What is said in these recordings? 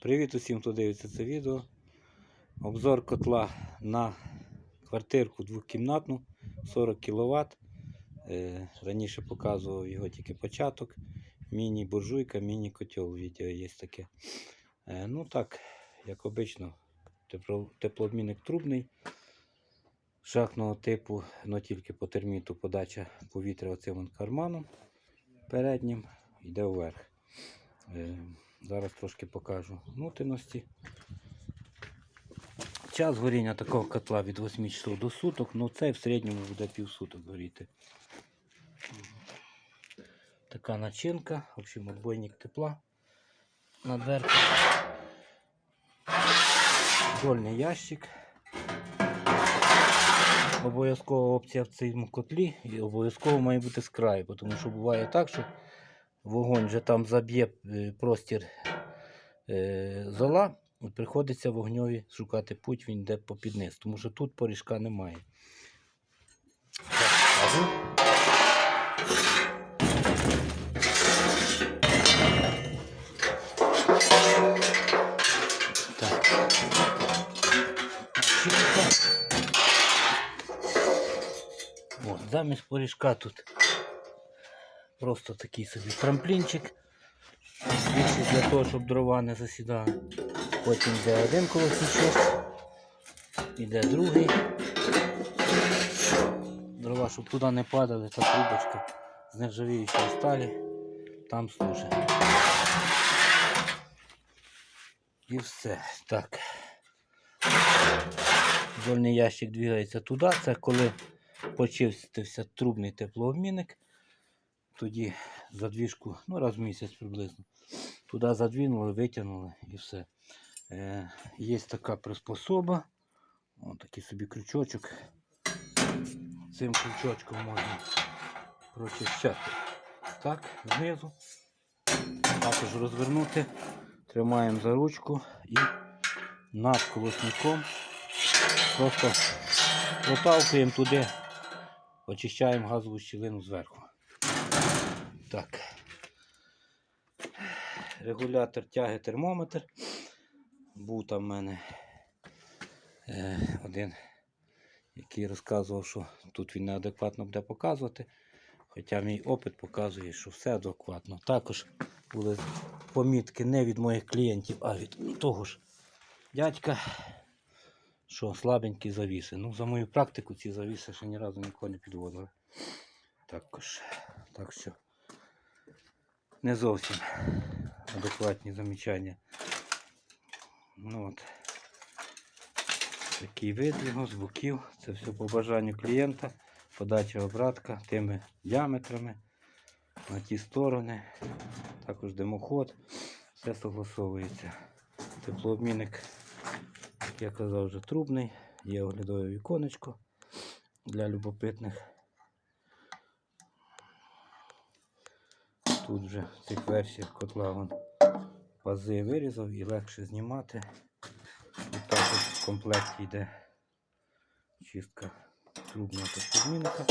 Привіт усім, хто дивиться це відео. Обзор котла на квартирку двокімнатну 40 кВт. Раніше показував його тільки початок. Міні-буржуйка, міні-котел відео є таке. Е, Ну так, як обично, теплообмінник трубний. Шахтного типу, але тільки по терміту подача повітря оцим карманом переднім йде вверх. Зараз трошки покажу внутрішності. Час горіння такого котла від 8 часов до суток, ну цей в середньому буде півсуток горіти. Така начинка, в общем, отбойник тепла на дверці. Дольний ящик. Обов'язкова опція в цьому котлі і обов'язково має бути з краю, тому що буває так, що вогонь вже там заб'є е, простір е, зола, приходиться вогньові шукати путь, він йде попід низ, тому що тут поріжка немає. Замість поріжка тут просто такий собі трамплінчик. Більше для того, щоб дрова не засідали. Потім йде один колосничок, іде другий. Дрова, щоб туди не падали, та трубочка з нержавіючої сталі там служить. І все. Так. Дольний ящик двигається туди. Це коли почистився трубний теплообмінник. Тоді задвіжку, ну раз в місяць приблизно. Туди задвинули, витягнули і все. Е, є така приспособа. Ось такий собі крючочок. Цим крючочком можна прочищати. Так, знизу. Також розвернути. Тримаємо за ручку і над колосником просто проталкуємо туди, очищаємо газову щілину зверху. Так. Регулятор тяги термометр. Був там в мене е, один, який розказував, що тут він неадекватно буде показувати. Хоча мій опит показує, що все адекватно. Також були помітки не від моїх клієнтів, а від того ж дядька, що слабенькі завіси. Ну, за мою практику ці завіси ще ні разу нікого не підводили. Також. Так що не зовсім адекватні замічання. Ну от. Такий вид його з боків. Це все по бажанню клієнта. Подача обратка тими діаметрами на ті сторони. Також димоход. Все согласовується. Теплообмінник, як я казав, вже трубний. Є оглядове віконечко для любопитних. Тут вже в цих версіях котла вон пази вирізав і легше знімати. І також в комплекті йде чистка трубного теплообмінника.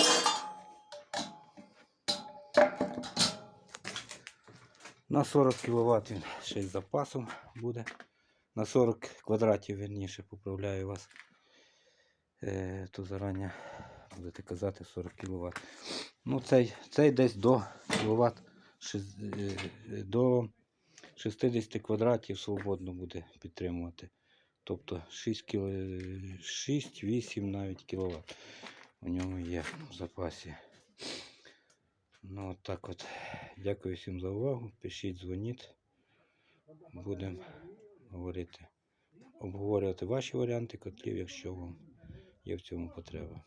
На 40 кВт він ще з запасом буде. На 40 квадратів верніше поправляю вас. Е, то зарані будете казати 40 кВт. Ну, цей, цей десь до кВт до 60 квадратів свободно буде підтримувати. Тобто 6-8 навіть кВт у ньому є в запасі. Ну от так от. Дякую всім за увагу. Пишіть, дзвоніть. Будемо говорити, обговорювати ваші варіанти котлів, якщо вам є в цьому потреба.